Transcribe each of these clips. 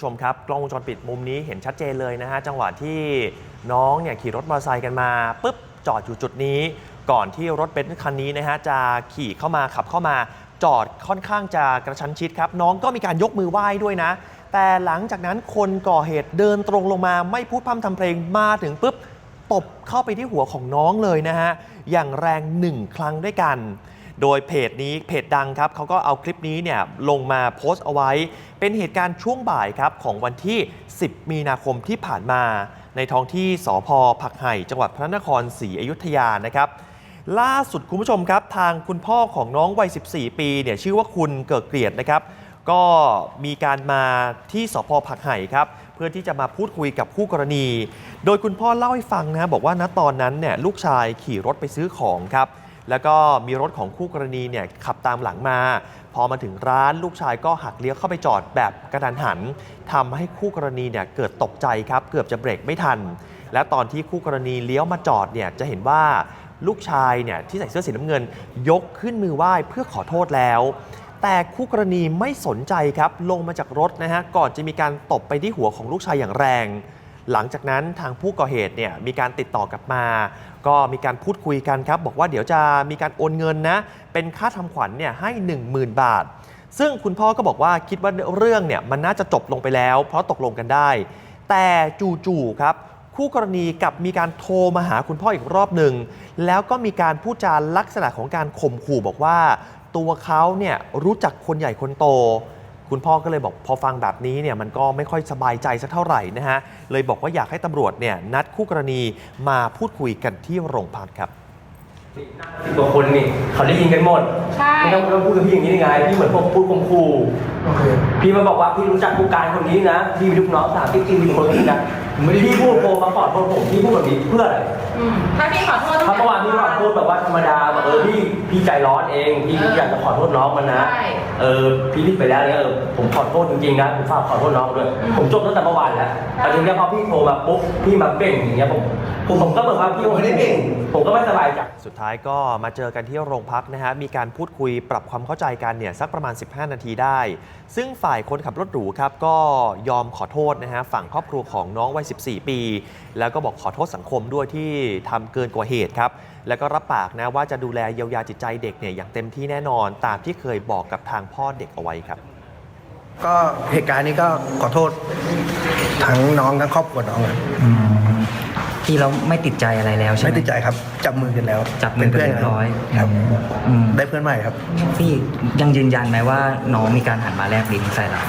ผู้ชมครับ กล้องวงจรปิดมุมนี้เห็นชัดเจนเลยนะฮะ จังหวะที่น้องเนี่ยขี่รถมอเตอร์ไซค์กันมาปุ๊บจอดอยู่จุดนี้ ก่อนที่รถเบนซ์คันนี้นะฮะจะขี่เข้ามาขับเข้ามา จอดค่อนข้างจะกระชั้นชิดครับ น้องก็มีการยกมือไหว้ด้วยนะ แต่หลังจากนั้นคนก่อเหตุเดินตรงลงมาไม่พูดพร่ำทำเพลงมาถึงปุ๊บตบเข้าไปที่หัวของน้องเลยนะฮะอย่างแรงหนึ่งครั้งด้วยกัน โดยเพจนี้เพจดังครับเขาก็เอาคลิปนี้เนี่ยลงมาโพสต์เอาไว้ เป็นเหตุการณ์ช่วงบ่ายครับของวันที่ 10 มีนาคมที่ผ่านมา ในท้องที่สพผักไห่จังหวัดพระนครศรีอยุธยานะครับล่าสุดคุณผู้ชมครับทางคุณพ่อของน้องวัย 14 ปีเนี่ยชื่อว่าคุณเกิดเกลียดนะครับก็มีการมาที่สพผักไห่ครับเพื่อที่จะมาพูดคุยกับคู่กรณี โดยคุณพ่อเล่าให้ฟังนะบอกว่าณตอนนั้นเนี่ยลูกชายขี่รถไปซื้อของครับ แล้วก็มีรถของคู่กรณีเนี่ยขับตามหลังมา พอมาถึงร้านลูกชายก็หักเลี้ยวเข้าไปจอดแบบกระทันหันทำให้คู่กรณีเนี่ยเกิดตกใจครับ เกือบจะเบรกไม่ทัน และตอนที่คู่กรณีเลี้ยวมาจอดเนี่ยจะเห็นว่าลูกชายเนี่ยที่ใส่เสื้อสีน้ำเงิน ยกขึ้นมือไหว้เพื่อขอโทษแล้ว แต่คู่กรณีไม่สนใจครับลงมาจากรถนะฮะก่อนจะมีการตบไปที่หัวของลูกชายอย่างแรง หลังจากนั้นทางผู้ก่อเหตุเนี่ยมีการติดต่อกลับมา ก็มีการพูดคุยกันครับ บอกว่าเดี๋ยวจะมีการโอนเงินนะ เป็นค่าทำขวัญเนี่ยให้ 10,000 บาท ซึ่งคุณพ่อก็บอกว่าคิดว่าเรื่องเนี่ยมันน่าจะจบลงไปแล้ว เพราะตกลงกันได้ แต่จู่ๆครับคู่กรณีกับมีการโทรมาหาคุณพ่ออีกรอบหนึ่งแล้วก็มีการพูดจาลักษณะของการข่มขู่บอกว่า ตัวเขาเนี่ยรู้จักคนใหญ่คนโต คุณพ่อก็เลยบอกพอฟังแบบนี้เนี่ยมันก็ไม่ค่อยสบายใจสักเท่าไหร่นะฮะ เลยบอกว่าอยากให้ตำรวจเนี่ยนัดคู่กรณีมาพูดคุยกันที่โรงพักครับสิบกว่าคนนี่เขาได้ยินกันหมดใช่ ไม่ต้องไม่ต้องพูดกับพี่อย่างนี้ได้ไงพี่เหมือนพวกพูดคมคูพี่มาบอกว่าพี่รู้จักผู้การคนนี้นะพี่มีลูกน้องสามที่กินคนนี้นะ พี่พูดโกมาก่อนคนผมพี่พูดแบบนี้เพื่ออะไรอืมถ้าพี่ขอโทษถ้าเมื่อวานพี่ขอโทษแบบว่าธรรมดาแบบเออพี่พี่ใจร้อนเองพี่อยากจะขอโทษน้องมันนะ ใช่ เออพี่ผิดไปแล้วเนี่ยเออผมขอโทษจริงๆนะผมฝากขอโทษน้องด้วยอืมผมจบตั้งแต่เมื่อวานแล้วแต่ทีนี้พอพี่โทรมาปุ๊บพี่มาเบ่งอย่างเงี้ยผมผมผมก็แบบว่าพี่ไม่ได้เบ่ง ผมก็ไม่สบายใจ สุดท้ายก็มาเจอกันที่โรงพักนะฮะ มีการพูดคุยปรับความเข้าใจกันเนี่ยสักประมาณ 15 นาทีได้ ซึ่งฝ่ายคนขับรถหรูครับก็ยอมขอโทษนะฮะ ฝั่งครอบครัวของน้องวัย14 ปี แล้วก็บอกขอโทษสังคมด้วยที่ทำเกินกว่าเหตุครับ แล้วก็รับปากนะว่าจะดูแลเยียวยาจิตใจเด็กเนี่ยอย่างเต็มที่แน่นอน ตามที่เคยบอกกับทางพ่อเด็กเอาไว้ครับ ก็เหตุการณ์นี้ก็ขอโทษทั้งน้องทั้งครอบครัวน้องครับอืมพี่เราไม่ติดใจอะไรแล้วใช่ไหมไม่ติดใจครับ จับมือกันแล้ว จับมือกันป็เรียบร้อยครับอืมได้เพื่อนใหม่ครับ พี่ยังยืนยันไหมว่าน้องมีการหันมาแลบลิ้นใส่เรา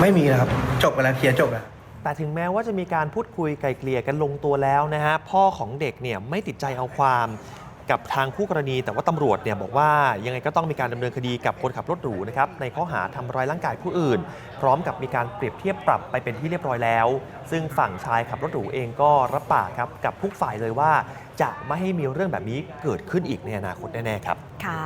ไม่มีนะครับ จบไปแล้วเคลียร์จบแล้ว แต่ถึงแม้ว่าจะมีการพูดคุยไกลเกลี่ยกันลงตัวแล้วนะฮะพ่อของเด็กเนี่ยไม่ติดใจเอาความกับทางคู่กรณี แต่ว่าตำรวจเนี่ยบอกว่ายังไงก็ต้องมีการดำเนินคดีกับคนขับรถหรูนะครับในข้อหาทำร้ายร่างกายผู้อื่น พร้อมกับมีการเปรียบเทียบปรับไปเป็นที่เรียบร้อยแล้ว ซึ่งฝั่งชายขับรถหรูเองก็รับปากครับกับทุกฝ่ายเลยว่า จะไม่ให้มีเรื่องแบบนี้เกิดขึ้นอีกในอนาคตแน่ๆครับค่ะ